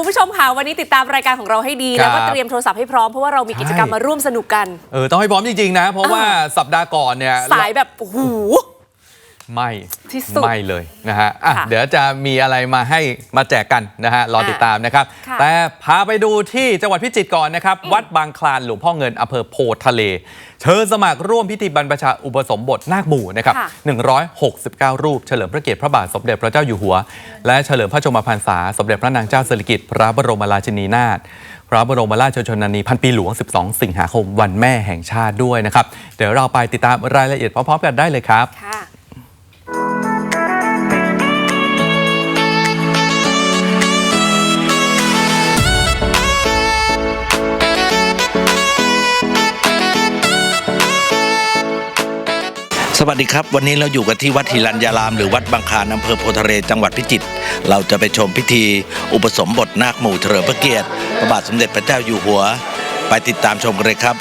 คุณผู้ชมค่ะวันนี้ติดตามรายการของเราให้ดี ครับ แล้วก็เตรียมโทรศัพท์ให้พร้อม เพราะว่าเรามีกิจกรรมใช่มาร่วมสนุกกัน เออต้องให้พร้อมจริง ๆ นะ เพราะว่าสัปดาห์ก่อนเนี่ย สายแบบโอ้โห ไม่ที่สุดไม่เลยนะฮะอะค่ะเดี๋ยวจะมีอะไรมาให้มาแจกกันนะฮะรอติดตามนะครับ ค่ะ แต่พาไปดูที่จังหวัดพิจิตรก่อนนะครับ วัดบางคลานหลวงพ่อเงินอำเภอโพธิ์ทะเล เชิญสมัครร่วมพิธีบรรพชาอุปสมบทนาคหมู่นะครับ ค่ะ 169 รูป เฉลิมพระเกียรติพระบาทสมเด็จพระเจ้าอยู่หัว และเฉลิมพระชนมพรรษา สมเด็จพระนางเจ้าสิริกิติ์พระบรมราชินีนาถพระบรมราชชนนีพันปีหลวง 12 สิงหาคม วันแม่แห่งชาติด้วยนะครับ เดี๋ยวเราไปติดตามรายละเอียดพร้อมๆกันได้เลยครับ ค่ะ สวัสดีครับ วันนี้เราอยู่กันที่วัดหิรัญญาราม หรือวัดบางคลานอำเภอโพธิ์ทะเลจังหวัดพิจิตรเราจะไปชมพิธี อุปสมบทนาคหมู่เฉลิมพระเกียรติพระบาทสมเด็จพระเจ้าอยู่หัว ไปติดตามชมกันเลยครับ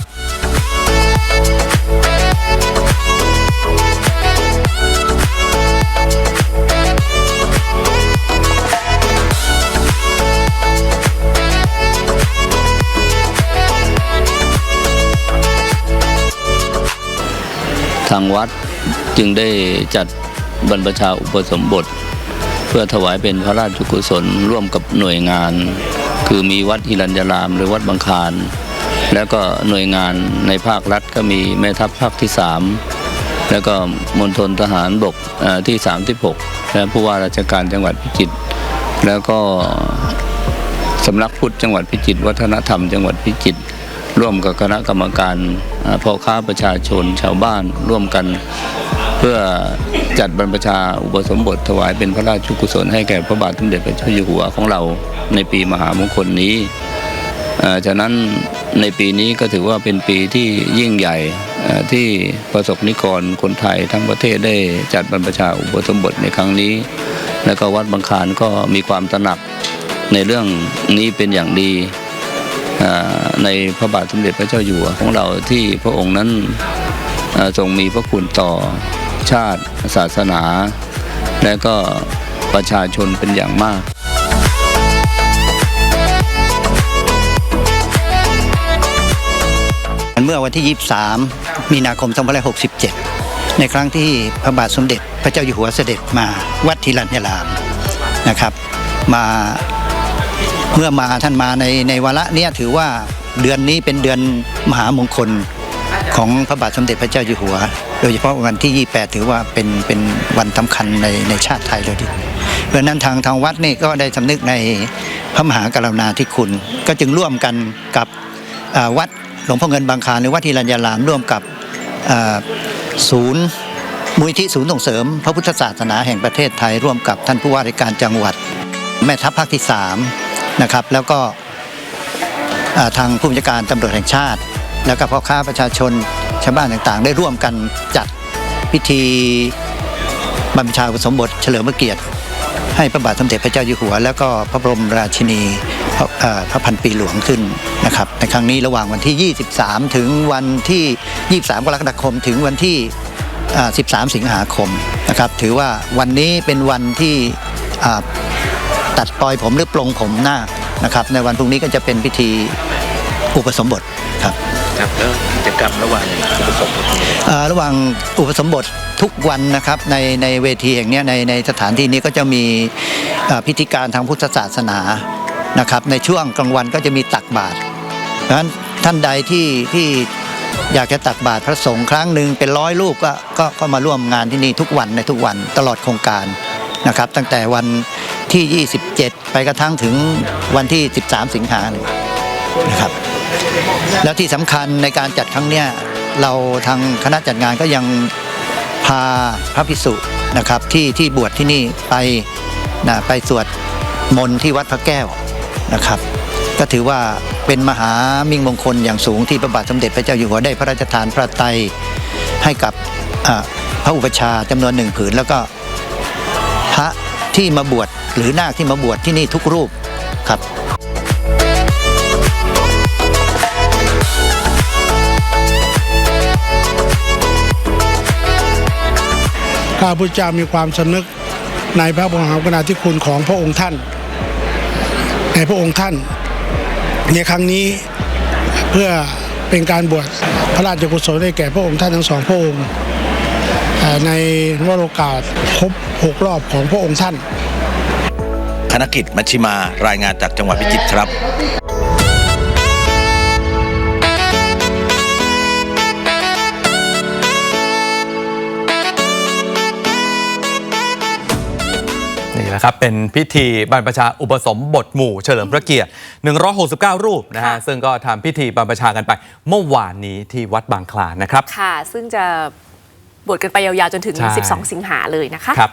ทางวัด จึงได้จัดบรรพชาอุปสมบท เพื่อถวายเป็นพระราชกุศลร่วมกับหน่วยงาน คือมีวัดฮิรัญญาราม หรือวัดบางคานแล้วก็หน่วยงานในภาครัฐก็มีแม่ทัพภาคที่ 3 แล้วก็มณฑลทหารบกเอ่อที่ 36 และผู้ว่าราชการจังหวัดพิจิตรแล้วก็สำนักพุทธจังหวัดพิจิตรวัฒนธรรมจังหวัดพิจิตรร่วมกับคณะกรรมการ พ่อค้าประชาชนชาวบ้านร่วมกัน เพื่อจัดบรรพชาอุปสมบทถวายเป็นพระราชกุศลให้แก่พระบาทสมเด็จพระเจ้าอยู่หัวของเราในปีมหามงคลนี้เฉะนั้นในปีนี้ก็ถือว่าเป็นปีที่ยิ่งใหญ่ที่ประสบนิกรคนไทยทั้งประเทศได้จัดบรรพชาอุปสมบทในครั้งนี้ แล้วก็วัดบางคานก็มีความตระหนักในเรื่องนี้เป็นอย่างดี ในพระบาทสมเด็จพระเจ้าอยู่หัวของเราที่พระองค์นั้นทรงมีพระคุณต่อชาติศาสนา และก็ประชาชนเป็นอย่างมากเมื่อวันที่ 23 มีนาคม 2567 ในครั้งที่พระบาทสมเด็จพระเจ้าอยู่หัวเสด็จมาวัดทิรัญญารามนะครับ มา เมื่อมาท่านมาในในวาระเนี้ยถือว่าเดือนนี้เป็นเดือนมหามงคลของพระบาทสมเด็จพระเจ้าอยู่หัว โดยเฉพาะวันที่ 28 ถือว่าเป็นเป็นวันสำคัญในในชาติไทยเลยทีเดียวเพราะนั้นทางทางวัดนี่ก็ได้สำนึกในพระมหากรุณาธิคุณ ก็จึงร่วมกันกับวัดหลวงพ่อเงินบางคานหรือวัดทีรัญญารามร่วมกับศูนย์มูลที่ศูนย์ส่งเสริม พระพุทธศาสนาแห่งประเทศไทยร่วมกับท่านผู้ว่าราชการจังหวัด แม่ทัพภาคที่ 3 นะครับ แล้วก็ทางผู้บัญชาการตำรวจแห่งชาติ แล้วก็พ่อค้าประชาชนชาวบ้านต่างๆ ได้ร่วมกันจัดพิธีบรรพชาอุปสมบทเฉลิมพระเกียรติให้พระบาทสมเด็จพระเจ้าอยู่หัว แล้วก็พระบรมราชินีพระพระพันปีหลวงขึ้นนะครับในครั้งนี้ระหว่างวันที่ 23 ถึงวันที่ 23 กรกฎาคม ถึงวันที่ 13 สิงหาคมนะครับ ถือว่าวันนี้เป็นวันที่ ตัดปลอยผมหรือปลงผมหน้าคนะครับ ในวันพรุ่งนี้ก็จะเป็นพิธีอุปสมบทครับครับแล้วกิจกรรมระหว่างอุปสมบทนี้เอ่อระหว่างอุปสมบททุกวันนะครับในในเวทีแห่งเนี้ยในในสถานที่นี้ก็จะมีเอ่อพิธีการทางพุทธศาสนานะครับ ในช่วงกลางวันก็จะมีตักบาตรเพราะฉะนั้นท่านใดที่ที่อยากจะตักบาตรพระสงฆ์ครั้งหนึ่งเป็นร้อยรูปก็ก็ก็มาร่วมงานที่นี่ทุกวันในทุกวันตลอดโครงการนะครับ ตั้งแต่วัน ที่ 27 ไปกระทั่งถึงวันที่ 13 สิงหาเลยนะครับ แล้วที่สำคัญในการจัดครั้งเนี้ยเราทางคณะจัดงานก็ยังพาพระภิกษุนะครับที่ที่บวชที่นี่ไปนะไปสวดมนต์ที่วัดพระแก้วนะครับ ก็ถือว่าเป็นมหามิ่งมงคลอย่างสูงที่พระบาทสมเด็จพระเจ้าอยู่หัวได้พระราชทานพระไตรให้กับพระอุปชาจำนวนหนึ่งผืน แล้วก็พระ ที่มาบวชหรือนาคที่มาบวชที่นี่ทุกรูปครับข้าพุทธเจ้ามีความสำนึกในพระมหากรุณาธิคุณของพระองค์ท่าน ในในพระองค์ท่าน ในครั้งนี้เพื่อเป็นการบวชพระราชกุศลให้แก่พระองค์ท่านทั้งสองพระองค์เอ่อ ในวโรกาสครบหกรอบของพระองค์ท่านคณกิจมัชชิมารายงานจากจังหวัดพิจิตรครับนี่แหละครับ เป็นพิธีบรรพชาอุปสมบทหมู่เฉลิมพระเกียรติ 169 รูปนะฮะค่ะซึ่งก็ทำพิธีบรรพชากันไปเมื่อวานนี้ที่วัดบางคลานนะครับ ค่ะ ซึ่งจะ บวชกันไปยาวๆจนถึง ใช่ 12 สิงหาเลยนะคะ ครับ